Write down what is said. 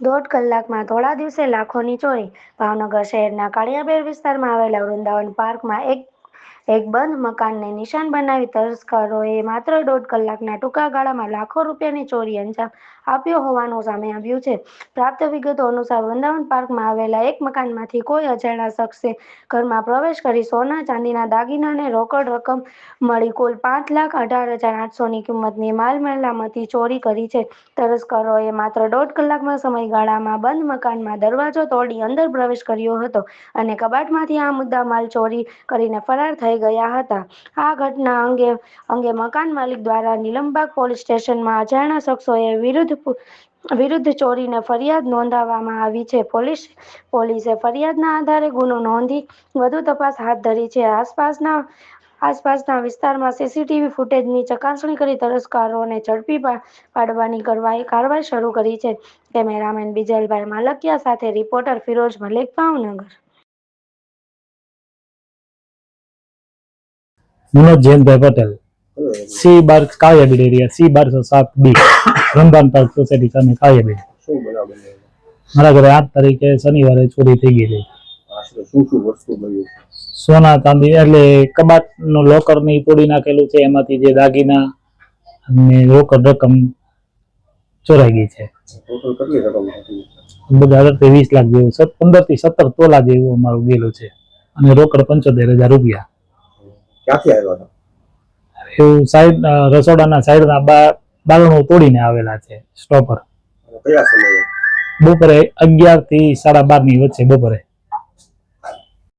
દોઢ કલાકમાં ધોળા દિવસે લાખોની ચોરી. ભાવનગર શહેરના કાળિયાબેર વિસ્તારમાં આવેલા વૃંદાવન પાર્કમાં એક એક બંધ મકાનને નિશાન બનાવી તસ્કરોએ માત્ર દોઢ કલાકના ટૂંકા ગાળામાં લાખો રૂપિયાની ચોરી અંજામ આપ્યો હોવાનું સામે આવ્યું છે. પ્રાપ્ત વિગતો અનુસાર વૃંદાવન પાર્કમાં આવેલા એક મકાનમાંથી કોઈ અજાણ્યા શખ્સે ઘરમાં પ્રવેશ કરી સોના, ચાંદીના દાગીનાને રોકડ રકમ મળી કુલ પાંચ લાખ અઢાર હજાર આઠસોની કિંમતની માલ મલામતી ચોરી કરી છે. તસ્કરોએ માત્ર દોઢ કલાકમાં સમયગાળામાં બંધ મકાનમાં દરવાજો તોડી અંદર પ્રવેશ કર્યો હતો અને કબાટમાંથી આ મુદ્દા માલ ચોરી કરીને ફરાર થઈ ગયા હતા. આ ઘટના અંગે અંગે મકાન માલિક દ્વારા નીલમબાગ પોલીસ સ્ટેશનમાં અજાણ્યા શખ્સોએ વિરુદ્ધ વિરુદ્ધ ચોરીને ફરિયાદ નોંધાવવામાં આવી છે. પોલીસ, પોલીસે ફરિયાદના આધારે ગુનો નોંધી વધુ તપાસ હાથ ધરી છે. આસપાસના આસપાસના વિસ્તારમાં સીસીટીવી ફૂટેજની ચકાસણી કરી તસ્કરોને ઝડપી પાડવાની કરવાઈ કારવાઈ શરૂ કરી છે. કેમેરામેન બિજલભાઈ માલકિયા સાથે રિપોર્ટર ફિરોજ મલિક, ભાવનગર. મનોજ જયંતભાઈ પટેલ. સી બાર કાયાબીડ એરિયા સી બારસો સાત બી. રમભાન પાર્ક સોસાયટી સામે કાયાબીડ મારા ઘરે આઠ તારીખે શનિવારે ચોરી થઈ ગઈ સોના ચાંદી એટલે કબાટનું લોકરની તોડી નાખેલું છે. એમાંથી જે દાગીના અને રોકડ રકમ ચોરાઈ ગઈ છે. બધા અઢાર વીસ લાખ જેવું પંદરથી સત્તર તોલા જેવું અમારું ગયેલું છે. અને રોકડ પંચોતેર હજાર રૂપિયા. ક્યાંથી આવ્યા હતા? એવું સાઈડ રસોડાના સાઈડના બારણું તોડીને આવેલા છે સ્ટોપર. કયા સમયે? બપોરે અગિયારથી સાડા બારની વચ્ચે બપોરે.